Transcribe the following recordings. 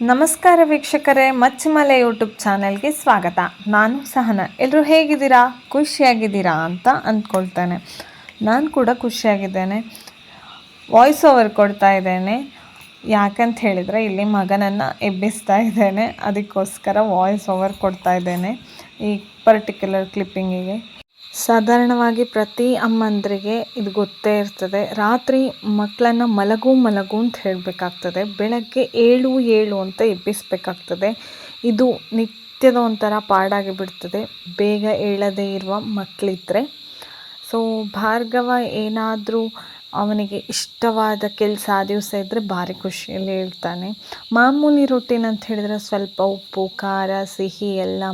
ನಮಸ್ಕಾರ ವೀಕ್ಷಕರೇ, ಮಚ್ಚಿಮಲೆ ಯೂಟ್ಯೂಬ್ ಚಾನೆಲ್ಗೆ ಸ್ವಾಗತ. ನಾನು ಸಹನ. ಎಲ್ಲರೂ ಹೇಗಿದ್ದೀರಾ? ಖುಷಿಯಾಗಿದ್ದೀರಾ ಅಂತ ಅಂದ್ಕೊಳ್ತೇನೆ. ನಾನು ಕೂಡ ಖುಷಿಯಾಗಿದ್ದೇನೆ. ವಾಯ್ಸ್ ಓವರ್ ಕೊಡ್ತಾ ಇದ್ದೇನೆ. ಯಾಕಂತ ಹೇಳಿದರೆ, ಇಲ್ಲಿ ಮಗನನ್ನು ಎಬ್ಬಿಸ್ತಾ ಇದ್ದೇನೆ. ಅದಕ್ಕೋಸ್ಕರ ವಾಯ್ಸ್ ಓವರ್ ಕೊಡ್ತಾ ಇದ್ದೇನೆ. ಈ ಪರ್ಟಿಕ್ಯುಲರ್ ಕ್ಲಿಪ್ಪಿಂಗಿಗೆ ಸಾಧಾರಣವಾಗಿ ಪ್ರತಿ ಅಮ್ಮಂದರಿಗೆ ಇದು ಗೊತ್ತೇ ಇರ್ತದೆ. ರಾತ್ರಿ ಮಕ್ಕಳನ್ನ ಮಲಗು ಮಲಗು ಅಂತ ಹೇಳಬೇಕಾಗ್ತದೆ. ಬೆಳಗ್ಗೆ ಏಳು ಏಳು ಅಂತ ಎಬ್ಬಿಸಬೇಕಾಗ್ತದೆ. ಇದು ನಿತ್ಯದ ಒಂಥರ ಪಾಡಾಗಿ ಬಿಡ್ತದೆ ಬೇಗ ಏಳದೇ ಇರುವ ಮಕ್ಕಳಿದ್ರೆ ಸೊ ಭಾರ್ಗವ ಏನಾದರೂ ಅವನಿಗೆ ಇಷ್ಟವಾದ ಕೆಲಸ ಆ ದಿವಸ ಇದ್ದರೆ ಭಾರಿ ಖುಷಿಯಲ್ಲಿ ಹೇಳ್ತಾನೆ. ಮಾಮೂಲಿ ರೊಟ್ಟಿನ ಅಂತ ಹೇಳಿದರೆ ಸ್ವಲ್ಪ ಉಪ್ಪು, ಖಾರ, ಸಿಹಿ ಎಲ್ಲ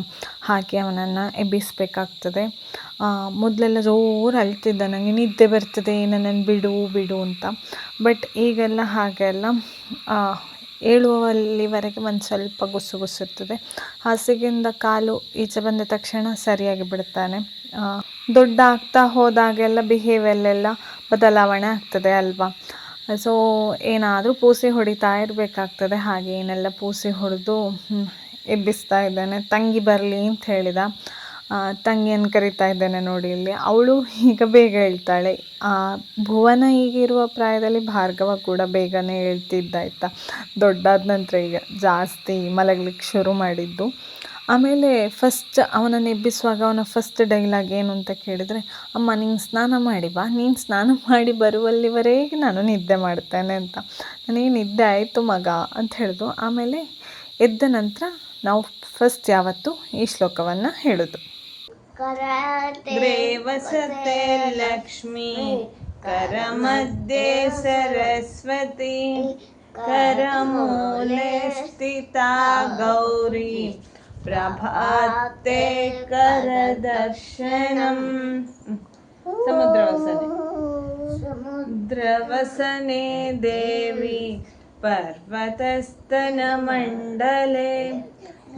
ಹಾಕಿ ಅವನನ್ನು ಎಬ್ಬಿಸಬೇಕಾಗ್ತದೆ. ಮೊದಲೆಲ್ಲ ಜೋರು ಅಳ್ತಿದ್ದ ನನಗೆ ನಿದ್ದೆ ಬರ್ತದೆ ನನ್ನನ್ನು ಬಿಡು ಬಿಡು ಅಂತ. ಬಟ್ ಈಗೆಲ್ಲ ಹಾಗೆಲ್ಲ ಏಳುವಲ್ಲಿವರೆಗೆ ಒಂದು ಸ್ವಲ್ಪ ಗುಸು ಗುಸುತ್ತದೆ. ಹಾಸಿಗೆಯಿಂದ ಕಾಲು ಈಚೆ ಬಂದ ತಕ್ಷಣ ಸರಿಯಾಗಿ ಬಿಡುತ್ತಾನೆ. ದೊಡ್ಡ ಆಗ್ತಾ ಹೋದಾಗೆಲ್ಲ ಬಿಹೇವಿಯಲ್ಲೆಲ್ಲ ಬದಲಾವಣೆ ಆಗ್ತದೆ ಅಲ್ವಾ? ಸೊ ಏನಾದರೂ ಪೂಸಿ ಹೊಡಿತಾ ಇರಬೇಕಾಗ್ತದೆ. ಹಾಗೆ ಏನೆಲ್ಲ ಪೂಸಿ ಹೊಡೆದು ಎಬ್ಬಿಸ್ತಾ ಇದ್ದಾನೆ. ತಂಗಿ ಬರಲಿ ಅಂತ ಹೇಳಿದ. ತಂಗಿಯನ್ನು ಕರಿತಾ ಇದ್ದೇನೆ ನೋಡಿ ಇಲ್ಲಿ. ಅವಳು ಈಗ ಬೇಗ ಹೇಳ್ತಾಳೆ. ಭುವನ ಈಗಿರುವ ಪ್ರಾಯದಲ್ಲಿ ಭಾರ್ಗವ ಕೂಡ ಬೇಗನೆ ಹೇಳ್ತಿದ್ದ ಆಯಿತಾ ದೊಡ್ಡಾದ ನಂತರ ಈಗ ಜಾಸ್ತಿ ಮಲಗ್ಲಿಕ್ಕೆ ಶುರು ಮಾಡಿದ್ದು. ಆಮೇಲೆ ಫಸ್ಟ್ ಅವನನ್ನು ಎಬ್ಬಿಸುವಾಗ ಅವನ ಫಸ್ಟ್ ಡೈಲಾಗ್ ಏನು ಅಂತ ಕೇಳಿದರೆ, ಅಮ್ಮ, ನೀನು ಸ್ನಾನ ಮಾಡಿ ಬಾ. ನೀನು ಸ್ನಾನ ಮಾಡಿ ಬರುವಲ್ಲಿವರೆಗೆ ನಾನು ನಿದ್ದೆ ಮಾಡ್ತೇನೆ ಅಂತ. ನನಗೆ ನಿದ್ದೆ ಆಯಿತು ಮಗ, ಅಂತ ಹೇಳಿದ್ರು ಆಮೇಲೆ ಎದ್ದ ನಂತರ ನಾವು ಫಸ್ಟ್ ಯಾವತ್ತು ಈ ಶ್ಲೋಕವನ್ನು ಹೇಳೋದು. वसते लक्ष्मी करमध्ये सरस्वती कर करमूले स्थिता गौरी प्रभाते कर करदर्शनम्। समुद्रवसने। समुद्रवसने देवी पर्वतस्तनमण्डले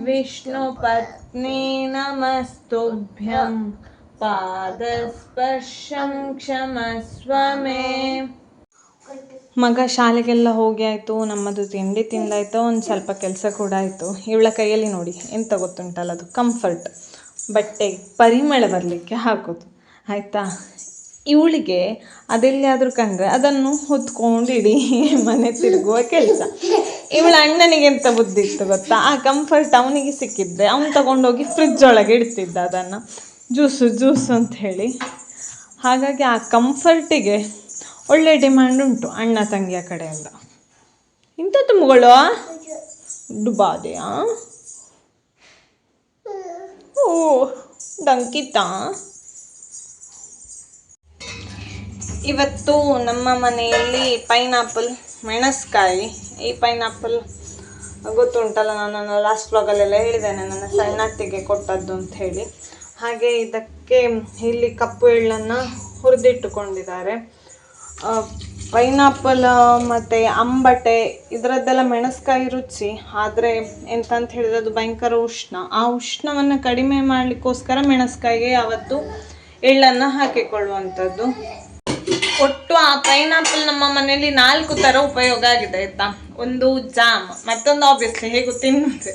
ವಿಷ್ಣುಪತ್ನಿ ನಮಸ್ತುಭ್ಯಂ ಪಾದಸ್ಪರ್ಶಂ ಕ್ಷಮಸ್ವ ಮೇ ಮಗ ಶಾಲೆಗೆಲ್ಲ ಹೋಗಿ ಆಯಿತು, ನಮ್ಮದು ತಿಂಡಿ ತಿಂದಾಯಿತು, ಒಂದು ಸ್ವಲ್ಪ ಕೆಲಸ ಕೂಡ ಆಯಿತು. ಇವಳ ಕೈಯಲ್ಲಿ ನೋಡಿ, ಎಂತ ಗೊತ್ತುಂಟಲ್ಲ ಅದು ಕಂಫರ್ಟ್ ಬಟ್ಟೆ, ಪರಿಮಳ ಬರಲಿಕ್ಕೆ ಹಾಕೋದು. ಆಯಿತಾ? ಇವಳಿಗೆ ಅದೆಲ್ಲಿಯಾದರೂ ಕಂಡ್ರೆ ಅದನ್ನು ಹೊತ್ಕೊಂಡಿಡಿ, ಮನೆ ತಿರುಗುವ ಕೆಲಸ. ಇವಳ ಅಣ್ಣನಿಗೆ ಎಂತ ಬುದ್ಧಿ ಇತ್ತು ಗೊತ್ತಾ? ಆ ಕಂಫರ್ಟ್ ಅವನಿಗೆ ಸಿಕ್ಕಿದ್ದೆ. ಅವನು ತಗೊಂಡೋಗಿ ಫ್ರಿಜ್ ಒಳಗೆ ಇಡ್ತಿದ್ದ ಅದನ್ನು. ಜ್ಯೂಸು ಜ್ಯೂಸು ಅಂತ ಹೇಳಿ. ಹಾಗಾಗಿ ಆ ಕಂಫರ್ಟಿಗೆ ಒಳ್ಳೆ ಡಿಮ್ಯಾಂಡ್ ಉಂಟು ಅಣ್ಣ ತಂಗಿಯ ಕಡೆಯಿಂದ. ಇಂಥ ತುಂಬಗಳು ಡುಬಾದೆಯಾ ಓ, ಡಂಕಿತಾ? ಇವತ್ತು ನಮ್ಮ ಮನೆಯಲ್ಲಿ ಪೈನಾಪಲ್, ಮೆಣಸ್ಕಾಯಿ. ಈ ಪೈನಾಪಲ್ ಗೊತ್ತುಂಟಲ್ಲ, ನಾನು ಲಾಸ್ಟ್ ಬ್ಲಾಗಲ್ಲೆಲ್ಲ ಹೇಳಿದ್ದೇನೆ, ನನ್ನ ಸಣ್ಣತ್ತಿಗೆ ಕೊಟ್ಟದ್ದು ಅಂತ ಹೇಳಿ. ಹಾಗೆ ಇದಕ್ಕೆ ಇಲ್ಲಿ ಕಪ್ಪು ಎಳ್ಳನ್ನು ಹುರಿದಿಟ್ಟುಕೊಂಡಿದ್ದಾರೆ. ಪೈನಾಪಲ್, ಮತ್ತು ಅಂಬಟೆ, ಇದರದ್ದೆಲ್ಲ ಮೆಣಸ್ಕಾಯಿ ರುಚಿ. ಆದರೆ ಎಂತಂತ ಹೇಳಿದ್ರೆ ಅದು ಭಯಂಕರ ಉಷ್ಣ. ಆ ಉಷ್ಣವನ್ನು ಕಡಿಮೆ ಮಾಡಲಿಕ್ಕೋಸ್ಕರ ಮೆಣಸ್ಕಾಯಿಗೆ ಯಾವತ್ತು ಎಳ್ಳನ್ನು ಹಾಕಿಕೊಳ್ಳುವಂಥದ್ದು. ಒಟ್ಟು ಆ ಪೈನಾಪಲ್ ನಮ್ಮ ಮನೆಯಲ್ಲಿ ನಾಲ್ಕು ತರ ಉಪಯೋಗ ಆಗಿದೆ, ಆಯ್ತಾ? ಒಂದು ಜಾಮ್, ಮತ್ತೊಂದು ಆಬ್ವಿಯಸ್ಲಿ ಹೇಗೂ ತಿನ್ನುತ್ತೆ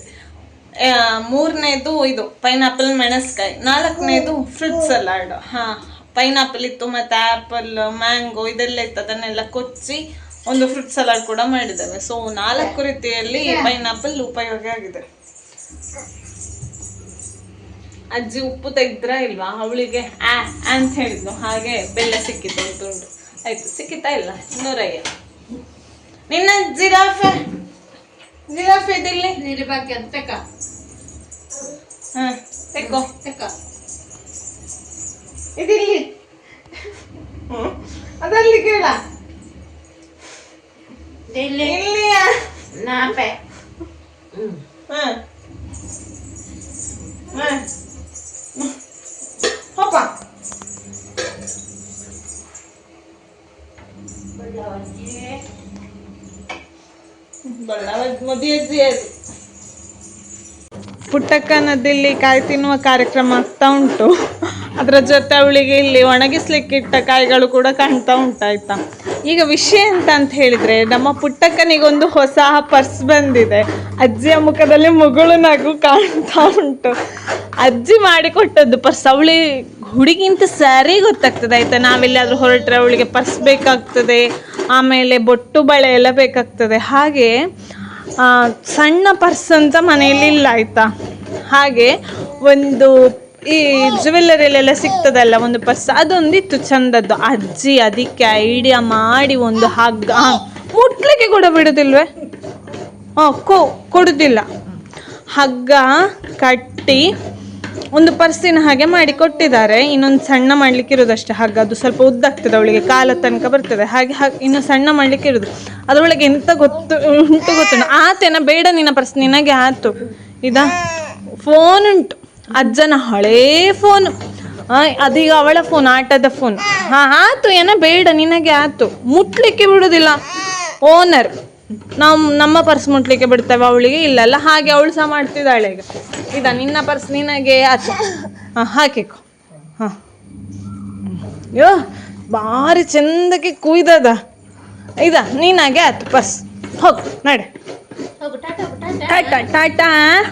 ಮೂರನೇದು ಇದು ಪೈನಾಪಲ್ ಮೆಣಸ್ಕಾಯಿ. ನಾಲ್ಕನೇದು ಫ್ರೂಟ್ ಸಲಾಡ್ ಹಾ ಪೈನಾಪಲ್ ಇತ್ತು, ಮತ್ತೆ ಆಪಲ್ ಮ್ಯಾಂಗೋ ಇದೆಲ್ಲ ಇತ್ತು, ಅದನ್ನೆಲ್ಲ ಕೊಚ್ಚಿ ಒಂದು ಫ್ರೂಟ್ ಸಲಾಡ್ ಕೂಡ ಮಾಡಿದ್ದೇವೆ. ಸೊ ನಾಲ್ಕು ರೀತಿಯಲ್ಲಿ ಪೈನಾಪಲ್ ಉಪಯೋಗ ಆಗಿದೆ. ಅಜ್ಜಿ ಉಪ್ಪು ತೆಗ್ದ್ರ ಇಲ್ವಾ? ಅವಳಿಗೆ ಆ ಅಂತ ಹೇಳಿದ್ನು ಹಾಗೆ ಬೆಲ್ಲ ಸಿಕ್ಕಿತ್ತು ಒಂದು ತುಂಡು ಆಯ್ತು ಸಿಕ್ಕಿತಾ ಇಲ್ಲ? ನೂರಯ್ಯ ನಿನ್ನ ಜಿರಾಫೆ? ಜಿರಾಫೆ ಇದಿಲ್ಲಿ? ನೀರು ಬಾಕಿ ಅಂತ ತೆಕ್ಕ. ಹಾ ತೆಕ್ಕೋ. ತೆಕ್ಕ. ಇದಿಲ್ಲಿ? ಅದಲ್ಲಿ ಕೇಳ. ಇಲ್ಲಿ ನಾಪೆ. ಹಾ. ಹಾ. ಮದುವೆ ಪುಟ್ಟಕ್ಕ ನದಿಲಿ ಕಾಯಿ ತಿನ್ನುವ ಕಾರ್ಯಕ್ರಮ ಆಗ್ತಾ ಉಂಟು. ಅದರ ಜೊತೆ ಅವಳಿಗೆ ಇಲ್ಲಿ ಒಣಗಿಸ್ಲಿಕ್ಕಿಟ್ಟ ಕಾಯಿಗಳು ಕೂಡ ಕಾಣ್ತಾ ಉಂಟಾಯ್ತಾ. ಈಗ ವಿಷಯ ಎಂತ ಅಂತ ಹೇಳಿದ್ರೆ, ನಮ್ಮ ಪುಟ್ಟಕ್ಕನಿಗೊಂದು ಹೊಸ ಪರ್ಸ್ ಬಂದಿದೆ. ಅಜ್ಜಿಯ ಮುಖದಲ್ಲಿ ಮುಗುಳು ನಗು ಕಾಣ್ತಾ ಉಂಟು. ಅಜ್ಜಿ ಮಾಡಿಕೊಟ್ಟದ್ದು ಪರ್ಸ್. ಅವಳಿ ಹುಡುಗಿಂತ ಸರಿ ಗೊತ್ತಾಗ್ತದೆ, ಆಯ್ತಾ? ನಾವೆಲ್ಲಾದರೂ ಹೊರಟ್ರೆ ಅವಳಿಗೆ ಪರ್ಸ್ ಬೇಕಾಗ್ತದೆ, ಆಮೇಲೆ ಬೊಟ್ಟು ಬಳೆ ಎಲ್ಲ ಬೇಕಾಗ್ತದೆ. ಹಾಗೆ ಸಣ್ಣ ಪರ್ಸ್ ಅಂತ ಮನೆಯಲ್ಲಿ ಇಲ್ಲ ಆಯ್ತಾ? ಹಾಗೆ ಒಂದು ಈ ಜ್ಯುವೆಲ್ಲರಿಲೆಲ್ಲ ಸಿಗ್ತದಲ್ಲ ಒಂದು ಪರ್ಸ್, ಅದೊಂದಿತ್ತು ಚಂದದ್ದು. ಅಜ್ಜಿ ಅದಕ್ಕೆ ಐಡಿಯಾ ಮಾಡಿ ಒಂದು ಹಗ್ಗ ಮುಟ್ಲಿಕ್ಕೆ ಕೂಡ ಬಿಡುದಿಲ್ವೇ? ಹಾಂ ಕೊಡುದಿಲ್ಲ. ಹಗ್ಗ, ಕಟ್ಟಿ ಒಂದು ಪರ್ಸಿನ ಹಾಗೆ ಮಾಡಿ ಕೊಟ್ಟಿದ್ದಾರೆ. ಇನ್ನೊಂದು ಸಣ್ಣ ಮಾಡ್ಲಿಕ್ಕೆ ಇರೋದಷ್ಟೇ ಹಗ್ಗ ಅದು ಸ್ವಲ್ಪ ಉದ್ದಾಗ್ತದೆ ಅವಳಿಗೆ, ಕಾಲ ತನಕ ಬರ್ತದೆ. ಹಾಗೆ ಹಾಗೆ ಇನ್ನು ಸಣ್ಣ ಮಾಡ್ಲಿಕ್ಕೆ ಇರೋದು. ಅದರೊಳಗೆ ಎಂತ ಗೊತ್ತು, ಉಂಟು ಗೊತ್ತು ಆತೇನ ಬೇಡ ನಿನ್ನ ಪರ್ಸ್, ನಿನಗೆ ಆತು. ಇದಾ? ಫೋನ್ ಉಂಟು. ಅಜ್ಜನ ಹಳೇ ಫೋನ್ ಅದೀಗ ಅವಳ ಫೋನ್ ಆಟದ ಫೋನ್ ಹಾ, ಆತು ಏನ ಬೇಡ, ನಿನಗೆ ಆತು. ಮುಟ್ಲಿಕ್ಕೆ ಬಿಡುದಿಲ್ಲ. ಓನರ್ ನಾವು ನಮ್ಮ ಪರ್ಸ್ ಮುಟ್ಲಿಕ್ಕೆ ಬಿಡ್ತೇವೆ ಅವಳಿಗೆ, ಇಲ್ಲಲ್ಲ, ಹಾಗೆ ಅವಳು ಸಹ ಮಾಡ್ತಿದ್ದಾಳೆ ಈಗ. ಇದ, ನಿನ್ನ ಪರ್ಸ್ ನಿನಗೆ ಆಚೆ. ಹಾಂ, ಹಾಕಿಕೊ. ಹಾಂ. ಯೋ, ಭಾರಿ ಚಂದಕ್ಕೆ ಕುಯ್ದದ. ಇದ, ನೀನಾಗೆ ಆತು ಪರ್ಸ್. ಹೋಗು, ನಡೆ. ಟಾಟಾ ಟಾಟಾ.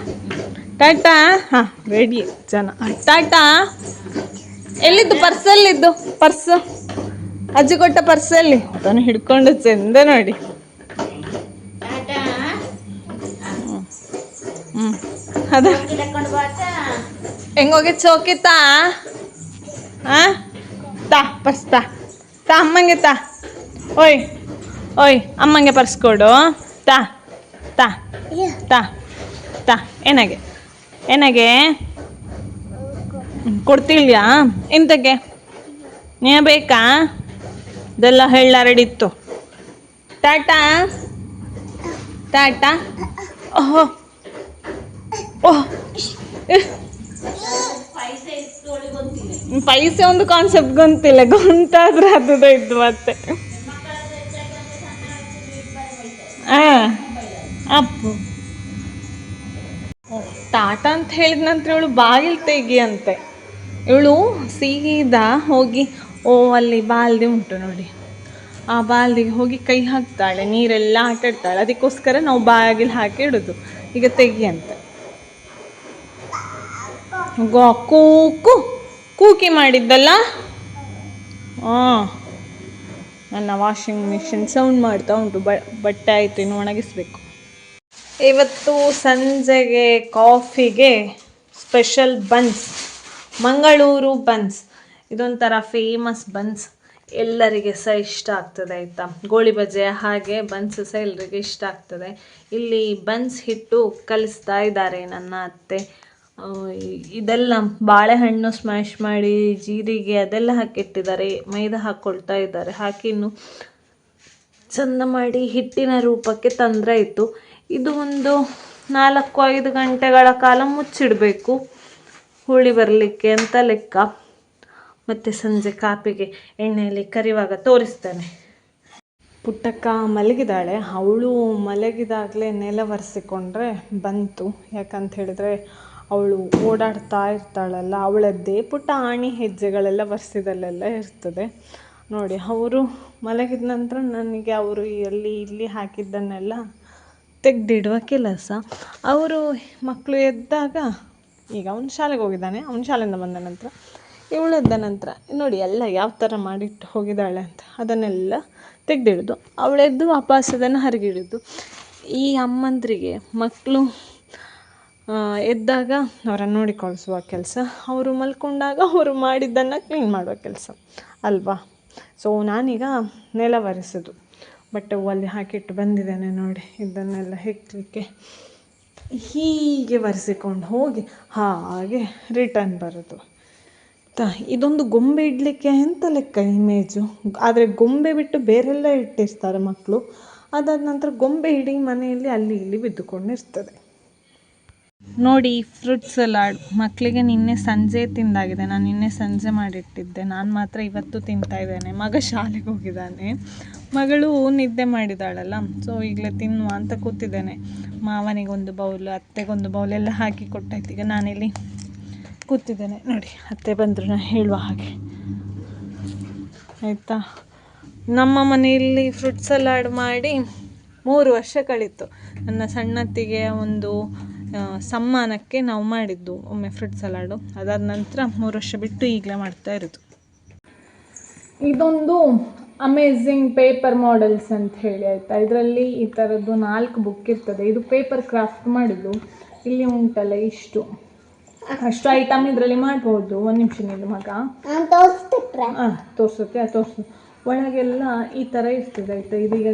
ಟಾಟಾ. ಹಾಂ ರೆಡಿ ಜನ. ಟಾಟಾ. ಎಲ್ಲಿದ್ದು ಪರ್ಸಲ್ಲಿದ್ದು? ಪರ್ಸ್. ಅಜ್ಜಿ ಕೊಟ್ಟ ಪರ್ಸಲ್ಲಿ. ಅದನ್ನು ಹಿಡ್ಕೊಂಡು ಚಂದ ನೋಡಿ. ಅದ ಹೆಂಗೋಗಿ ಚೌಕಿತ ಆ? ತಾ ತಾ. ಅಮ್ಮಂಗೆ ತಾ. ಓಯ್ ಓಯ್, ಅಮ್ಮಂಗೆ ಪರ್ಸ್ಕೊಡು ತಾ ತಾ ತಾ ತಾ. ಏನಾಗೆ? ಏನಾಗೆ? ಕೊಡ್ತಿಲ್ಯಾ? ಎಂತಕ್ಕೆ? ನೀ ಬೇಕಾ? ಇದೆಲ್ಲ ಹೇಳಾರಡಿತ್ತು ಟಾಟಾ? ಟಾಟಾ? ಓಹೋ. ಪೈಸೆ ಒಂದು ಕಾನ್ಸೆಪ್ಟ್ ಗೊತ್ತಿಲ್ಲ. ಗೊಂತಾದ್ರೆ ಅದು ಇದ್ದು ಮತ್ತೆ. ಆ, ಅಪ್ಪು. ಟಾಟಾ ಅಂತ ಹೇಳಿದ ನಂತರ ಇವಳು ಬಾಗಿಲು ತೆಗಿ ಅಂತೆ ಇವಳು ಸೀದಾ ಹೋಗಿ ಓ ಅಲ್ಲಿ ಬಾಲ್ದಿ ಉಂಟು ನೋಡಿ. ಆ ಬಾಲ್ದಿಗೆ ಹೋಗಿ ಕೈ ಹಾಕ್ತಾಳೆ ನೀರೆಲ್ಲ ಆಟಾಡ್ತಾಳೆ ಅದಕ್ಕೋಸ್ಕರ ನಾವು ಬಾಗಿಲು ಹಾಕಿ ಇಡೋದು. ಈಗ ತೆಗಿ ಅಂತೆ ಗೋ ಕೂಕು ಕೂಕಿ ಮಾಡಿದ್ದಲ್ಲ? ಹಾಂ ನನ್ನ ವಾಷಿಂಗ್ ಮಿಷಿನ್ ಸೌಂಡ್ ಮಾಡ್ತಾ ಉಂಟು. ಬ, ಬಟ್ಟೆ ಆಯಿತು, ಇನ್ನು ಒಣಗಿಸ್ಬೇಕು. ಇವತ್ತು ಸಂಜೆಗೆ ಕಾಫಿಗೆ ಸ್ಪೆಷಲ್ ಬನ್ಸ್ ಮಂಗಳೂರು ಬನ್ಸ್ ಇದೊಂಥರ ಫೇಮಸ್ ಬನ್ಸ್ ಎಲ್ಲರಿಗೆ ಸಹ ಇಷ್ಟ ಆಗ್ತದೆ, ಆಯಿತಾ? ಗೋಳಿ ಬಜೆ ಹಾಗೆ ಬನ್ಸ್ ಸಹ ಎಲ್ಲರಿಗೆ ಇಷ್ಟ ಆಗ್ತದೆ. ಇಲ್ಲಿ ಬನ್ಸ್ ಹಿಟ್ಟು ಕಲಿಸ್ತಾ ಇದ್ದಾರೆ ನನ್ನ ಅತ್ತೆ. ಇದೆಲ್ಲ ಬಾಳೆಹಣ್ಣು ಸ್ಮ್ಯಾಶ್ ಮಾಡಿ ಜೀರಿಗೆ ಅದೆಲ್ಲ ಹಾಕಿಟ್ಟಿದ್ದಾರೆ, ಮೈದಾ ಹಾಕ್ಕೊಳ್ತಾ ಇದ್ದಾರೆ. ಹಾಕಿ ಇನ್ನು ಚಂದ ಮಾಡಿ ಹಿಟ್ಟಿನ ರೂಪಕ್ಕೆ ತಂದ್ರೆ ಇತ್ತು ಇದು ಒಂದು ನಾಲ್ಕು ಐದು ಗಂಟೆಗಳ ಕಾಲ ಮುಚ್ಚಿಡಬೇಕು. ಹುಳಿ ಬರಲಿಕ್ಕೆ ಅಂತ ಲೆಕ್ಕ. ಮತ್ತು ಸಂಜೆ ಕಾಪಿಗೆ ಎಣ್ಣೆಯಲ್ಲಿ ಕರಿವಾಗ ತೋರಿಸ್ತೇನೆ. ಪುಟ್ಟಕ್ಕ ಮಲಗಿದಾಳೆ. ಅವಳು ಮಲಗಿದಾಗಲೇ ನೆಲ ಒರೆಸಿಕೊಂಡ್ರೆ ಬಂತು. ಯಾಕಂತ ಹೇಳಿದ್ರೆ ಅವಳು ಓಡಾಡ್ತಾ ಇರ್ತಾಳಲ್ಲ, ಅವಳದ್ದೇ ಪುಟ್ಟ ಆಣಿ ಹೆಜ್ಜೆಗಳೆಲ್ಲ ಒರೆಸಿದಲ್ಲೆಲ್ಲ ಇರ್ತದೆ. ನೋಡಿ, ಅವರು ಮಲಗಿದ ನಂತರ ನನಗೆ ಅವರು ಅಲ್ಲಿ ಇಲ್ಲಿ ಹಾಕಿದ್ದನ್ನೆಲ್ಲ ತೆಗೆದಿಡುವ ಕೆಲಸ. ಅವರು ಮಕ್ಕಳು ಎದ್ದಾಗ, ಈಗ ಅವನು ಶಾಲೆಗೆ ಹೋಗಿದ್ದಾನೆ, ಅವನು ಶಾಲೆಯಿಂದ ಬಂದ ನಂತರ ಇವಳು ಎದ್ದ ನಂತರ, ನೋಡಿ, ಎಲ್ಲ ಯಾವ ಥರ ಮಾಡಿಟ್ಟು ಹೋಗಿದ್ದಾಳೆ ಅಂತ ಅದನ್ನೆಲ್ಲ ತೆಗೆದಿಡೋದು. ಅವಳೆದ್ದು ವಾಪಸ್ ಅದನ್ನು ಹರಿಗಿಡೋದು. ಈ ಅಮ್ಮಂದಿರಿಗೆ ಮಕ್ಕಳು ಎದ್ದಾಗ ಅವರನ್ನು ನೋಡಿಕೊಳಿಸುವ ಕೆಲಸ, ಅವರು ಮಲ್ಕೊಂಡಾಗ ಅವರು ಮಾಡಿದ್ದನ್ನು ಕ್ಲೀನ್ ಮಾಡುವ ಕೆಲಸ ಅಲ್ವಾ? ಸೊ ನಾನೀಗ ನೆಲ ಒರೆಸೋದು. ಬಟ್ಟೆ ಅಲ್ಲಿ ಹಾಕಿಟ್ಟು ಬಂದಿದ್ದೇನೆ ನೋಡಿ, ಇದನ್ನೆಲ್ಲ ಹೆಕ್ಕಲಿಕ್ಕೆ ಹೀಗೆ ಒರೆಸಿಕೊಂಡು ಹೋಗಿ ಹಾಗೆ ರಿಟರ್ನ್ ಬರೋದು. ಇದೊಂದು ಗೊಂಬೆ ಇಡಲಿಕ್ಕೆ ಎಂತ ಲೆಕ್ಕ ಇಮೇಜು ಆದರೆ ಗೊಂಬೆ ಬಿಟ್ಟು ಬೇರೆಲ್ಲ ಇಟ್ಟಿರ್ತಾರೆ ಮಕ್ಕಳು ಅದಾದ ನಂತರ ಗೊಂಬೆ ಇಡೀ ಮನೆಯಲ್ಲಿ ಅಲ್ಲಿ ಇಲ್ಲಿ ಬಿದ್ದುಕೊಂಡಿರ್ತದೆ. ನೋಡಿ ಫ್ರೂಟ್ ಸಲಾಡ್ ಮಕ್ಕಳಿಗೆ ನಿನ್ನೆ ಸಂಜೆ ತಿಂದಾಗಿದೆ. ನಾನು ನಿನ್ನೆ ಸಂಜೆ ಮಾಡಿಟ್ಟಿದ್ದೆ. ನಾನು ಮಾತ್ರ ಇವತ್ತು ತಿಂತಾ ಇದ್ದೇನೆ. ಮಗ ಶಾಲೆಗೆ ಹೋಗಿದ್ದಾನೆ. ಮಗಳು ನಿದ್ದೆ ಮಾಡಿದಾಳಲ್ಲ ಸೊ ಈಗಲೇ ತಿನ್ನುವ ಅಂತ ಕೂತಿದ್ದೇನೆ. ಮಾವನಿಗೊಂದು ಬೌಲ್, ಅತ್ತೆಗೊಂದು ಬೌಲ್ ಎಲ್ಲ ಹಾಕಿ ಕೊಟ್ಟಾಯ್ತು. ಈಗ ನಾನಿಲ್ಲಿ ಕೂತಿದ್ದೇನೆ. ನೋಡಿ, ಅತ್ತೆ ಬಂದರು ನಾನು ಹೇಳುವ ಹಾಗೆ. ಆಯಿತಾ? ನಮ್ಮ ಮನೆಯಲ್ಲಿ ಫ್ರೂಟ್ ಸಲಾಡ್ ಮಾಡಿ ಮೂರು ವರ್ಷ ಕಳೀತು. ನನ್ನ ಸಣ್ಣತ್ತಿಗೆ ಒಂದು ಸಮ್ಮಾನಕ್ಕೆ ನಾವು ಮಾಡಿದ್ದು ಒಮ್ಮೆ ಫ್ರೂಟ್ ಸಲಾಡು ಅದಾದ ನಂತರ ಮೂರು ವರ್ಷ ಬಿಟ್ಟು ಈಗಲೇ ಮಾಡ್ತಾ ಇರೋದು. ಇದೊಂದು ಅಮೇಝಿಂಗ್ ಪೇಪರ್ ಮಾಡೆಲ್ಸ್ ಅಂತ ಹೇಳಿ ಆಯಿತಾ? ಇದರಲ್ಲಿ ಈ ಥರದ್ದು ನಾಲ್ಕು ಬುಕ್ ಇರ್ತದೆ. ಇದು ಪೇಪರ್ ಕ್ರಾಫ್ಟ್ ಮಾಡಿದ್ದು. ಇಲ್ಲಿ ಉಂಟಲ್ಲ ಇಷ್ಟು. ಅಷ್ಟು ಐಟಮ್ ಇದರಲ್ಲಿ ಮಾಡ್ಬೋದು. ಒಂದು ನಿಮಿಷ ನಿಮ್ಮ ಮಗ. ಹಾಂ ತೋರಿಸುತ್ತೆ ತೋರಿಸು. ಒಳಗೆಲ್ಲ ಈ ಥರ ಇರ್ತದೆ ಆಯಿತಾ? ಇದೀಗ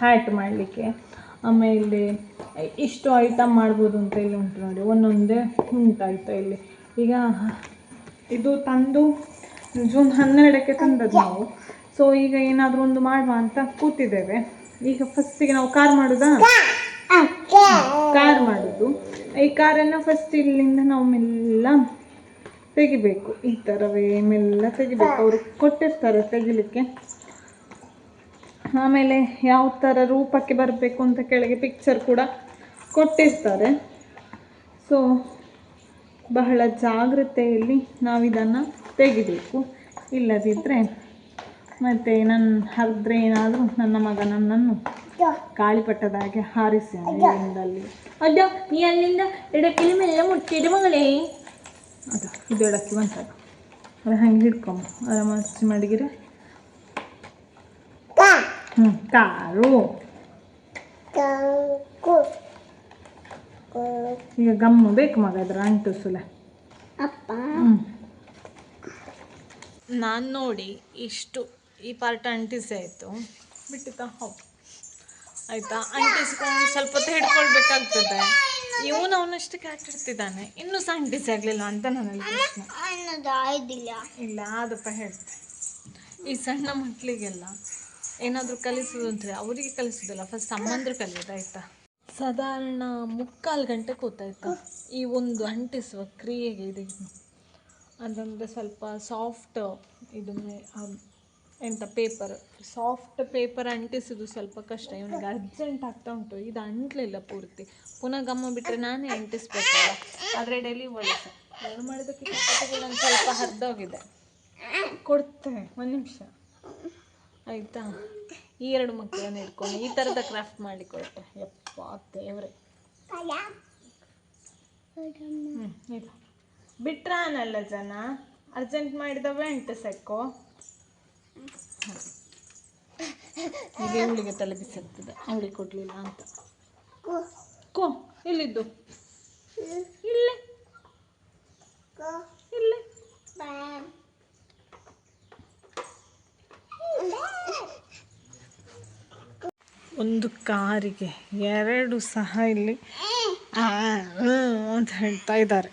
ಹ್ಯಾಟ್ ಮಾಡಲಿಕ್ಕೆ. ಆಮೇಲೆ ಇಷ್ಟು ಐಟಮ್ ಮಾಡ್ಬೋದು ಅಂತ ಇಲ್ಲಿ ಉಂಟು ನೋಡಿ. ಒಂದೊಂದೇ ಉಂಟಾಯ್ತಾ ಇಲ್ಲಿ. ಈಗ ಇದು ತಂದು ಜೂನ್ ಹನ್ನೆರಡಕ್ಕೆ ತಂದದ್ದು ನಾವು. ಸೊ ಈಗ ಏನಾದರೂ ಒಂದು ಮಾಡುವ ಅಂತ ಕೂತಿದ್ದೇವೆ. ಈಗ ಫಸ್ಟಿಗೆ ನಾವು ಕಾರ್ ಮಾಡೋದಾ? ಕಾರ್ ಮಾಡೋದು. ಈ ಕಾರನ್ನು ಫಸ್ಟ್ ಇಲ್ಲಿಂದ ನಾವು ಮೆಲ್ಲ ತೆಗಿಬೇಕು. ಈ ಥರವೇ ಮೆಲ್ಲ ತೆಗಿಬೇಕು. ಅವರು ಕೊಟ್ಟಿರ್ತಾರೆ ತೆಗಿಲಿಕ್ಕೆ. ಆಮೇಲೆ ಯಾವ ಥರ ರೂಪಕ್ಕೆ ಬರಬೇಕು ಅಂತ ಕೆಳಗೆ ಪಿಕ್ಚರ್ ಕೂಡ ಕೊಟ್ಟಿರ್ತಾರೆ. ಸೊ ಬಹಳ ಜಾಗ್ರತೆಯಲ್ಲಿ ನಾವಿದನ್ನು ತೆಗಿಬೇಕು. ಇಲ್ಲದಿದ್ದರೆ ಮತ್ತು ನನ್ನ ಹರಿದ್ರೆ ಏನಾದರೂ ನನ್ನ ಮಗ ನನ್ನನ್ನು ಗಾಳಿಪಟ್ಟದ ಹಾಗೆ ಹಾರಿಸ್ಯಾನೆ ಇಲ್ಲಿಂದಲ್ಲಿ ಅಡ್ಡ ನೀ ಅಲ್ಲಿಂದ ಎಡಕ್ಕೆ ಮೇಲೆ ಮುಟ್ಟಿಡು ಮಗಳೇ. ಅದು ಇದು ಎಡಕ್ಕೆ ಬಂತು ಅದು ಹಂಗೆ ಹಿಡ್ಕೊಂಬ ಅದ ಮಸ್ತಿ ಮಡಗಿರೆ ಕಾರು ಈಗ ಗಮ್ಮು ಬೇಕು ಮಗ ಅದ್ರ ಅಂಟು ಸುಲೆ. ಅಪ್ಪ. ನಾನು ನೋಡಿ ಇಷ್ಟು ಈ ಪಾರ್ಟ್ ಅಂಟಿಸಿ ಆಯಿತು. ಬಿಟ್ಟಿತಾ ಹೌದು ಆಯಿತಾ? ಅಂಟಿಸ್ಕೊಂಡು ಸ್ವಲ್ಪ ಹೊತ್ತು ಹಿಡ್ಕೊಳ್ಬೇಕಾಗ್ತದೆ. ಇವನು ಅವನಷ್ಟಕ್ಕೆ ಆಟಿಡ್ತಿದ್ದಾನೆ. ಇನ್ನೂ ಸಹ ಅಂಟಿಸಿ ಆಗಲಿಲ್ಲ ಅಂತ ನನ್ನಲ್ಲಿ ಪ್ರಶ್ನೆ ಇಲ್ಲ ಅದಪ್ಪ ಹೇಳ್ತೆ ಈ ಸಣ್ಣ ಮಕ್ಕಳಿಗೆಲ್ಲ ಏನಾದರೂ ಕಲಿಸೋದು ಅಂದರೆ ಅವರಿಗೆ ಕಲಿಸೋದಿಲ್ಲ ಫಸ್ಟ್ ಅಮ್ಮಂದ್ರು ಕಲಿಯೋದು, ಆಯಿತಾ? ಸಾಧಾರಣ ಮುಕ್ಕಾಲು ಗಂಟೆ ಕೂತಾಯ್ತಾ ಈ ಒಂದು ಅಂಟಿಸುವ ಕ್ರಿಯೆಗೆ ಇದು ಅದಂದರೆ ಸ್ವಲ್ಪ ಸಾಫ್ಟ್ ಇದು ಎಂಥ ಪೇಪರ್ ಸಾಫ್ಟ್ ಪೇಪರ್ ಅಂಟಿಸೋದು ಸ್ವಲ್ಪ ಕಷ್ಟ. ಇವನಿಗೆ ಅರ್ಜೆಂಟ್ ಆಗ್ತಾ ಉಂಟು, ಇದು ಅಂಟಲಿಲ್ಲ ಪೂರ್ತಿ. ಪುನಃ ಗಮ್ಮ ಬಿಟ್ಟರೆ ನಾನೇ ಅಂಟಿಸ್ಬೇಕಲ್ಲ, ಆದರೆ ಡೆಲಿವರಿ ಏನು ಮಾಡಿದ್ದಕ್ಕೆ ಕೂಡ ನಾನು ಸ್ವಲ್ಪ ಹರಿದೋಗಿದೆ. ಕೊಡ್ತೇನೆ, ಒಂದು ನಿಮಿಷ. ಆಯಿತಾ? ಈ ಎರಡು ಮಕ್ಕಳನ್ನ ಇಟ್ಕೊಂಡು ಈ ಥರದ ಕ್ರಾಫ್ಟ್ ಮಾಡಿ ಕೊಟ್ಟೆ ಯಪ್ಪ ದೇವ್ರೆ. ಹ್ಞೂ ಬಿಟ್ರಾನಲ್ಲ ಜನ ಅರ್ಜೆಂಟ್ ಮಾಡಿದವೆ ಎಂಟು ಸೆಕ್ಕು. ಇದೇ ಹುಳಿಗೆ ತಲೆ ಬಿಸಿರ್ತದೆ ಅವಳಿಗೆ ಕೊಡಲಿಲ್ಲ ಅಂತ. ಕೋ ಇಲ್ಲಿ. ಇಲ್ಲೇ. ಇಲ್ಲೇ ಒಂದು ಕಾರಿಗೆ ಎರಡು ಸಹ ಇಲ್ಲಿ. ಅಂತ ಹೇಳ್ತಾ ಇದ್ದಾರೆ.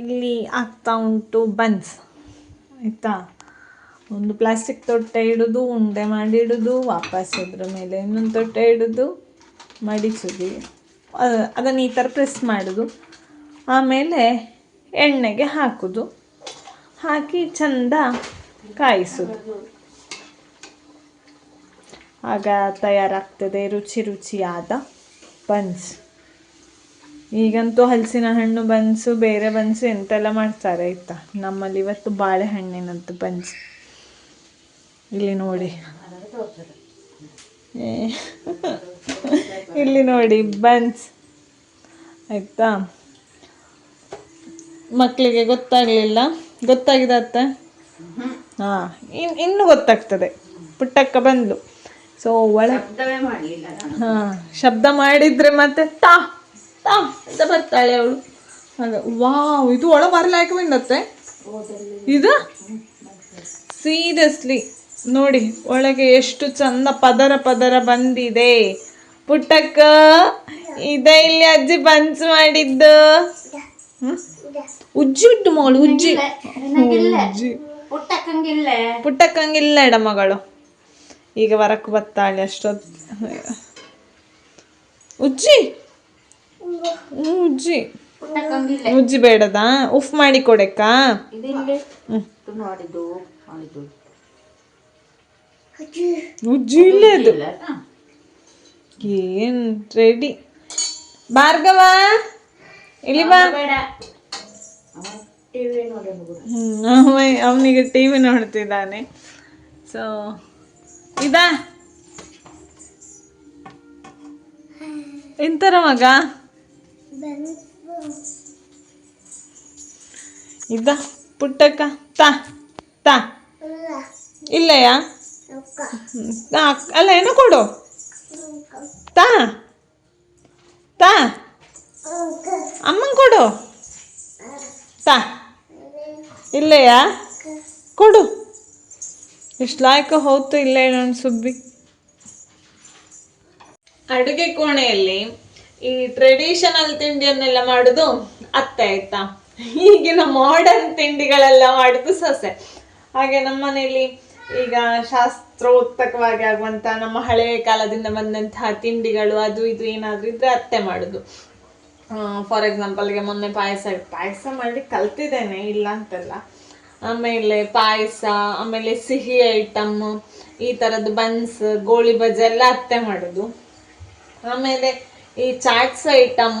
ಇಲ್ಲಿ ಆಗ್ತಾ ಉಂಟು ಬನ್ಸ್. ಆಯಿತಾ? ಒಂದು ಪ್ಲಾಸ್ಟಿಕ್ ತೊಟ್ಟೆ ಇಡುದು, ಉಂಡೆ ಮಾಡಿ ಇಡುದು, ವಾಪಸ್ ಅದ್ರ ಮೇಲೆ ಇನ್ನೊಂದು ತೊಟ್ಟೆ ಇಡುದು ಮಡಿಸುದು ಅದನ್ನು ಈ ಥರ ಪ್ರೆಸ್ ಮಾಡೋದು. ಆಮೇಲೆ ಎಣ್ಣೆಗೆ ಹಾಕುದು. ಹಾಕಿ ಚಂದ ಕಾಯಿಸೋದು. ಆಗ ತಯಾರಾಗ್ತದೆ ರುಚಿ ರುಚಿಯಾದ ಬನ್ಸ್. ಈಗಂತೂ ಹಲಸಿನ ಹಣ್ಣು ಬನ್ಸು ಬೇರೆ ಬನ್ಸು ಎಂತೆಲ್ಲ ಮಾಡ್ತಾರೆ ಆಯ್ತಾ? ನಮ್ಮಲ್ಲಿ ಇವತ್ತು ಬಾಳೆಹಣ್ಣಿನದ್ದು ಬನ್ಸ್. ಇಲ್ಲಿ ನೋಡಿ. ಏ, ಇಲ್ಲಿ ನೋಡಿ ಬನ್ಸ್. ಆಯ್ತಾ? ಮಕ್ಕಳಿಗೆ ಗೊತ್ತಾಗಲಿಲ್ಲ? ಗೊತ್ತಾಗಿದೆ ಅತ್ತ? ಹಾಂ ಇನ್ ಇನ್ನು ಗೊತ್ತಾಗ್ತದೆ. ಪುಟ್ಟಕ್ಕ ಬಂದ್ಲು ಸೊ ಒಳ ಹಾಂ ಶಬ್ದ ಮಾಡಿದ್ರೆ ಮತ್ತೆ ತಾ ತಾ ಅಂತ ಬರ್ತಾಳೆ ಅವಳು. ಹಾಗೆ ವಾವ್ ಇದು ಒಳ ಬರಲಾಕೆ ಬಂದತ್ತೆ. ಇದು? ಸೀರಿಯಸ್ಲಿ ನೋಡಿ ಒಳಗೆ ಎಷ್ಟು ಚಂದ ಪದರ ಪದರ ಬಂದಿದೆ. ಪುಟ್ಟಕ್ಕ ಇದ ಇಲ್ಲಿ ಅಜ್ಜಿ ಬನ್ಸ್ ಮಾಡಿದ್ದು. ಹ್ಮ್? ಉಜ್ಜಿ ಉಂಟು ಮಗಳು ಉಜ್ಜಿ. ಉಜ್ಜಿ. ಪುಟ್ಟಕ್ಕಂಗಿಲ್ಲ. ಪುಟ್ಟಕ್ಕಂಗಿಲ್ಲ ಎಡ ಮಗಳು. ಈಗ ವರಕ್ಕೆ ಬತ್ತಾಳೆ ಅಷ್ಟೊತ್ತು ಉಜ್ಜಿ. ಉಜ್ಜಿ. ಉಜ್ಜಿ ಬೇಡದಾ? ಉಫ್ ಮಾಡಿ ಕೊಡಕ್ಕಾ. ಉಜ್ಜಿ. ಇಲ್ಲೇ ಅದು. ಏನ್ ರೆಡಿ ಭಾರ್ಗವ? ಇಲ್ಲಿ ಬಾ. ಅವನಿಗೆ ಟಿ ವಿ ನೋಡ್ತಿದ್ದಾನೆ. ಸೊ ಇದಾ? ಎಂತರ ಮಗ? ಇದ್ದ ಪುಟ್ಟಕ್ಕ? ತಾ ತಾ. ಇಲ್ಲಯ್ಯ? ಅಲ್ಲ, ಏನು ಕೊಡು. ತಾ. ತಾ. ಅಮ್ಮಂಗೆ ಕೊಡು. ತಾ. ಇಲ್ಲಯ್ಯ? ಕೊಡು. ಎಷ್ಟು ಲಾಯ್ಕು ಹೌದು ಇಲ್ಲೇ ನಾನು ಸುಬ್ಬಿ ಅಡುಗೆ ಕೋಣೆಯಲ್ಲಿ ಈ ಟ್ರೆಡಿಷನಲ್ ತಿಂಡಿಯನ್ನೆಲ್ಲ ಮಾಡೋದು ಅತ್ತೆ ಆಯ್ತಾ? ಈಗಿನ ಮಾಡರ್ನ್ ತಿಂಡಿಗಳೆಲ್ಲ ಮಾಡೋದು ಸೊಸೆ. ಹಾಗೆ ನಮ್ಮ ಮನೆಯಲ್ಲಿ ಈಗ ಶಾಸ್ತ್ರೋತ್ತಕವಾಗಿ ಆಗುವಂತ ನಮ್ಮ ಹಳೆಯ ಕಾಲದಿಂದ ಬಂದಂತಹ ತಿಂಡಿಗಳು, ಅದು ಇದು ಏನಾದ್ರೂ ಇದ್ರೆ ಅತ್ತೆ ಮಾಡುದು. ಫಾರ್ ಎಕ್ಸಾಂಪಲ್ಗೆ ಮೊನ್ನೆ ಪಾಯಸ ಪಾಯಸ ಮಾಡಿ ಕಲ್ತಿದ್ದೇನೆ, ಇಲ್ಲ ಅಂತಲ್ಲ. ಆಮೇಲೆ ಪಾಯಸ, ಆಮೇಲೆ ಸಿಹಿ ಐಟಮ್ ಈ ಥರದ್ದು ಬನ್ಸ್, ಗೋಳಿ ಬಜೆ ಎಲ್ಲ ಅತ್ತೆ ಮಾಡೋದು. ಆಮೇಲೆ ಈ ಚಾಟ್ಸ್ ಐಟಮ್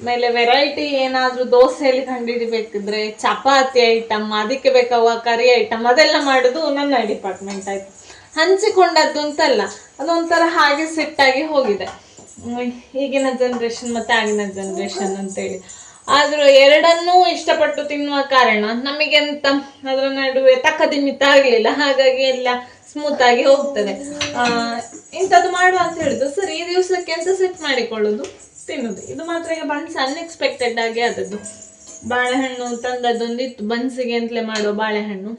ಆಮೇಲೆ ವೆರೈಟಿ ಏನಾದರೂ ದೋಸೆಯಲ್ಲಿ ಕಂಡುಹಿಡಿಬೇಕಿದ್ರೆ ಚಪಾತಿ ಐಟಮ್ ಅದಕ್ಕೆ ಬೇಕಾಗುವ ಕರಿ ಐಟಮ್ ಅದೆಲ್ಲ ಮಾಡೋದು ನನ್ನ ಡಿಪಾರ್ಟ್ಮೆಂಟ್ ಆಯಿತು. ಹಂಚಿಕೊಂಡದ್ದು ಅಂತಲ್ಲ, ಅದೊಂಥರ ಹಾಗೆ ಸೆಟ್ಟಾಗಿ ಹೋಗಿದೆ. ಈಗಿನ ಜನ್ರೇಷನ್ ಮತ್ತು ಆಗಿನ ಜನ್ರೇಷನ್ ಅಂತೇಳಿ. ಆದ್ರೂ ಎರಡನ್ನೂ ಇಷ್ಟಪಟ್ಟು ತಿನ್ನುವ ಕಾರಣ ನಮಗೆಂತ ಅದರ ನಡುವೆ ತಕ್ಕದಿಮಿತ ಆಗ್ಲಿಲ್ಲ. ಹಾಗಾಗಿ ಎಲ್ಲ ಸ್ಮೂತ್ ಆಗಿ ಹೋಗ್ತದೆ. ಇಂಥದ್ದು ಮಾಡುವ ಅಂತ ಹೇಳುದು ಸರಿ, ಈ ದಿವಸಕ್ಕೆ ಅಂತ ಸೆಟ್ ಮಾಡಿಕೊಳ್ಳೋದು? ತಿನ್ನುದು. ಇದು ಮಾತ್ರ ಈಗ ಬನ್ಸ್ ಅನ್ಎಕ್ಸ್ಪೆಕ್ಟೆಡ್ ಆಗಿ ಆದದ್ದು. ಬಾಳೆಹಣ್ಣು ತಂದದ್ದೊಂದಿತ್ತು. ಬನ್ಸಿಗೆ ಅಂತಲೇ ಮಾಡುವ ಬಾಳೆಹಣ್ಣು?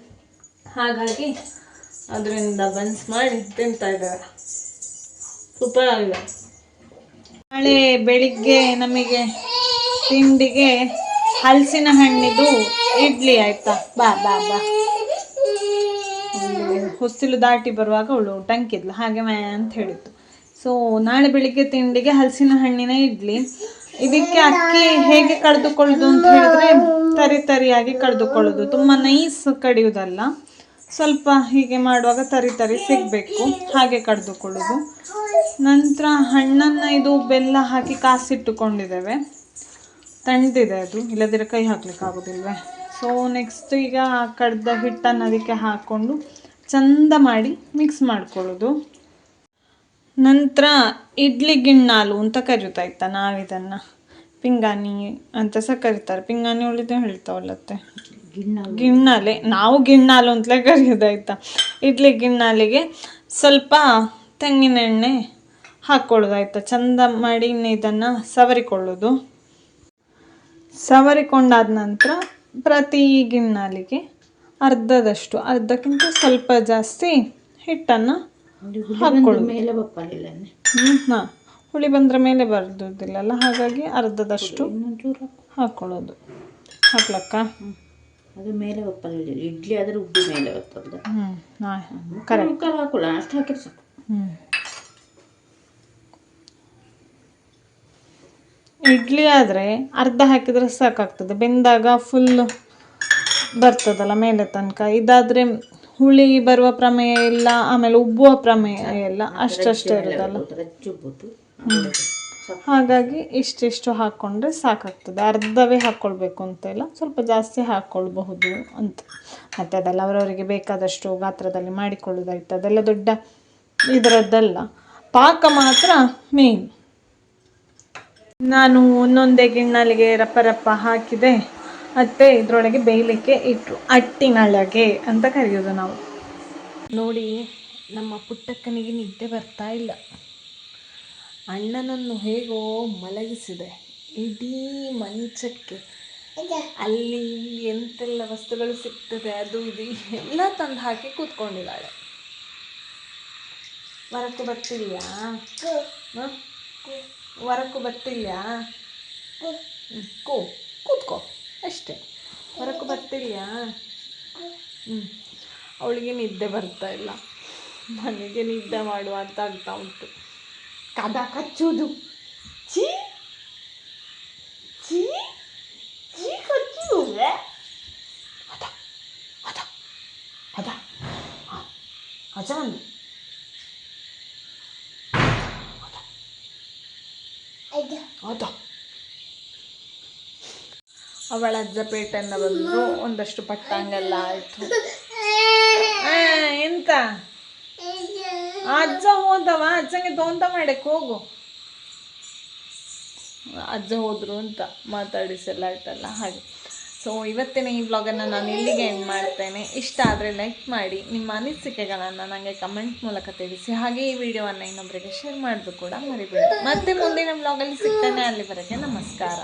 ಹಾಗಾಗಿ ಅದರಿಂದ ಬನ್ಸ್ ಮಾಡಿ ತಿಂತಾ ಇದ್ದಾರೆ ಸೂಪರ್ ಆಗಿದೆ. ನಾಳೆ ಬೆಳಿಗ್ಗೆ ನಮಗೆ ತಿಂಡಿಗೆ ಹಲಸಿನ ಹಣ್ಣಿದು ಇಡ್ಲಿ ಆಯ್ತಾ? ಬಾ ಬಾ ಬಾ. ಹೊಸ್ತಿಲು ದಾಟಿ ಬರುವಾಗ ಅವಳು ಟಂಕಿದ್ಲು. ಹಾಗೆ ಮೇ ಅಂತ ಹೇಳಿತ್ತು. ಸೊ ನಾಳೆ ಬೆಳಿಗ್ಗೆ ತಿಂಡಿಗೆ ಹಲಸಿನ ಹಣ್ಣಿನ ಇಡ್ಲಿ. ಇದಕ್ಕೆ ಅಕ್ಕಿ ಹೇಗೆ ಕಳೆದುಕೊಳ್ಳೋದು ಅಂತ ಹೇಳಿದ್ರೆ ತರಿ ತರಿಯಾಗಿ ಕಳೆದುಕೊಳ್ಳೋದು. ತುಂಬ ನೈಸ್ ಕಡಿಯೋದಲ್ಲ ಸ್ವಲ್ಪ ಹೀಗೆ ಮಾಡುವಾಗ ತರಿ ತರಿ ಸಿಗಬೇಕು. ಹಾಗೆ ಕಡಿದುಕೊಳ್ಳೋದು ನಂತರ ಹಣ್ಣನ್ನು ಇದು ಬೆಲ್ಲ ಹಾಕಿ ಕಾಸಿಟ್ಟುಕೊಂಡಿದ್ದೇವೆ. ತಣ್ಣದಿದೆ ಅದು. ಇಲ್ಲದಿದ್ರೆ ಕೈ ಹಾಕ್ಲಿಕ್ಕೆ ಆಗೋದಿಲ್ವೇ? ಸೊ ನೆಕ್ಸ್ಟ್ ಈಗ ಕಡ್ದ ಹಿಟ್ಟನ್ನು ಅದಕ್ಕೆ ಹಾಕ್ಕೊಂಡು ಚಂದ ಮಾಡಿ ಮಿಕ್ಸ್ ಮಾಡ್ಕೊಳ್ಳೋದು. ನಂತರ ಇಡ್ಲಿ ಗಿಣ್ಣಾಲು ಅಂತ ಕರೀತಾಯ್ತಾ ನಾವಿದನ್ನು. ಪಿಂಗಾಣಿ ಅಂತ ಸಹ ಕರೀತಾರೆ. ಪಿಂಗಾನಿ ಉಳಿದು ಹೇಳ್ತಾವಲ್ಲತ್ತೆ? ಗಿಣ್ಣಾಲೆ. ನಾವು ಗಿಣ್ಣಾಲು ಅಂತಲೇ ಕರೆಯೋದಾಯ್ತಾ ಇಡ್ಲಿ ಗಿಣ್ಣಾಲಿಗೆ ಸ್ವಲ್ಪ ತೆಂಗಿನ ಎಣ್ಣೆ ಹಾಕ್ಕೊಳ್ಳೋದಾಯ್ತಾ. ಚಂದ ಮಾಡಿ ಇನ್ನು ಇದನ್ನು ಸವರಿಕೊಳ್ಳೋದು. ಸವರಿಕೊಂಡಾದ ನಂತರ ಪ್ರತಿ ಗಿಣ್ಣಾಲಿಗೆ ಅರ್ಧದಷ್ಟು ಅರ್ಧಕ್ಕಿಂತ ಸ್ವಲ್ಪ ಜಾಸ್ತಿ ಹಿಟ್ಟನ್ನು ಹಾಕ್ಕೊಳ್ಳೋದು ಮೇಲೆ ಬಪ್ಪಲಿಲ್ಲ ಹ್ಮ್, ಹಾ. ಹುಳಿ ಬಂದ್ರ ಮೇಲೆ ಬರ್ದಿಲ್ಲಲ್ಲ ಹಾಗಾಗಿ ಅರ್ಧದಷ್ಟು ಹಾಕ್ಕೊಳ್ಳೋದು. ಹಾಕ್ಲಕ್ಕ? ಅದು ಮೇಲೆ ಇಡ್ಲಿ ಆದ್ರೆ ಉಬ್ಬಿ ಮೇಲೆ ಬರ್ತದೆ. ಹ್ಞೂ ಕರೆಕ್ಟ್ ಹಾಕಲ್ಲ ಅಷ್ಟು ಹಾಕಿದ್ರೆ ಸಾಕು. ಹ್ಞೂ ಇಡ್ಲಿ ಆದರೆ ಅರ್ಧ ಹಾಕಿದ್ರೆ ಸಾಕಾಗ್ತದೆ. ಬೆಂದಾಗ ಫುಲ್ ಬರ್ತದಲ್ಲ ಮೇಲೆ ತನಕ. ಇದಾದರೆ ಹುಳಿ ಬರುವ ಪ್ರಮೇಯ ಇಲ್ಲ, ಆಮೇಲೆ ಉಬ್ಬುವ ಪ್ರಮೇಯ ಇಲ್ಲ. ಅಷ್ಟಷ್ಟೇ ಉಬ್ಬುದು ಹಾಗಾಗಿ ಇಷ್ಟಿಷ್ಟು ಹಾಕ್ಕೊಂಡ್ರೆ ಸಾಕಾಗ್ತದೆ. ಅರ್ಧವೇ ಹಾಕ್ಕೊಳ್ಬೇಕು ಅಂತ ಇಲ್ಲ. ಸ್ವಲ್ಪ ಜಾಸ್ತಿ ಹಾಕ್ಕೊಳ್ಬಹುದು ಅಂತ. ಮತ್ತು ಅದೆಲ್ಲ ಅವರವರಿಗೆ ಬೇಕಾದಷ್ಟು ಗಾತ್ರದಲ್ಲಿ ಮಾಡಿಕೊಳ್ಳೋದಾಯ್ತು. ಅದೆಲ್ಲ ದೊಡ್ಡ ಇದರದ್ದಲ್ಲ. ಪಾಕ ಮಾತ್ರ ಮೇನ್ ನಾನು ಒಂದೊಂದೇ ಗಿಣ್ಣಲಿಗೆ ರಪ್ಪ ರಪ್ಪ ಹಾಕಿದೆ. ಮತ್ತೆ ಇದರೊಳಗೆ ಬೇಯಲಿಕ್ಕೆ ಇಟ್ಟರು ಅಟ್ಟಿನೊಳಗೆ ಅಂತ ಕರೆಯೋದು ನಾವು. ನೋಡಿ, ನಮ್ಮ ಪುಟ್ಟಕ್ಕನಿಗೆ ನಿದ್ದೆ ಬರ್ತಾ ಇಲ್ಲ. ಅಣ್ಣನನ್ನು ಹೇಗೋ ಮಲಗಿಸಿದೆ. ಇಡೀ ಮಂಚಕ್ಕೆ. ಅಲ್ಲಿ ಎಂತೆಲ್ಲ ವಸ್ತುಗಳು ಸಿಗ್ತದೆ, ಅದು ಇದು, ಎಲ್ಲ ತಂದು ಹಾಕಿ ಕೂತ್ಕೊಂಡಿದ್ದಾಳೆ. ವರಕ್ಕೂ ಬರ್ತಿಲ್ಯಾ ಹ? ಬರ್ತಿಲ್ಲ ಕೂ, ಕೂತ್ಕೋ, ಅಷ್ಟೇ. ಹೊರಕ್ಕೂ ಬರ್ತಿಲ್ಲ ಹ್ಞೂ ಅವಳಿಗೆ ನಿದ್ದೆ ಬರ್ತಾ ಇಲ್ಲ. ಮನೆಗೆ ನಿದ್ದೆ ಮಾಡುವ ಅಂತ ಆಗ್ತಾ ಉಂಟು. ಕದ ಕಚ್ಚುವುದು. ಚೀ ಚೀ ಚೀ ಕಚ್ಚುವುದೇ? ಅದ ಅದ ಅದ. ಅಜ ಒಂದು ಅದ ಅದ ಅವಳ ಅಜ್ಜ ಪೇಟೆಯಿಂದ ಬಂದರು ಒಂದಷ್ಟು ಪಟ್ಟಂಗೆಲ್ಲ ಆಯಿತು. ಎಂತ? ಅಜ್ಜ ಹೋದವ? ಅಜ್ಜಂಗೆ ತಗೊಂತ ಮಾಡಕ್ಕೆ ಹೋಗು. ಅಜ್ಜ ಹೋದ್ರು ಅಂತ ಮಾತಾಡಿಸಲ್ಲ ಆಯ್ತಲ್ಲ ಹಾಗೆ. ಸೊ ಇವತ್ತಿನ ಈ ಬ್ಲಾಗನ್ನು ನಾನು ಇಲ್ಲಿಗೆ ಎಂಡ್ ಮಾಡ್ತೇನೆ. ಇಷ್ಟ ಆದರೆ ಲೈಕ್ ಮಾಡಿ, ನಿಮ್ಮ ಅನಿಸಿಕೆಗಳನ್ನು ನನಗೆ ಕಮೆಂಟ್ ಮೂಲಕ ತಿಳಿಸಿ. ಹಾಗೆ ಈ ವಿಡಿಯೋವನ್ನು ಇನ್ನೊಬ್ಬರಿಗೆ ಶೇರ್ ಮಾಡಿದ್ರು ಕೂಡ ಮರಿಬೇಡಿ. ಮತ್ತೆ ಮುಂದಿನ ವ್ಲಾಗಲ್ಲಿ ಸಿಗ್ತೇನೆ. ಅಲ್ಲಿವರೆಗೆ ನಮಸ್ಕಾರ.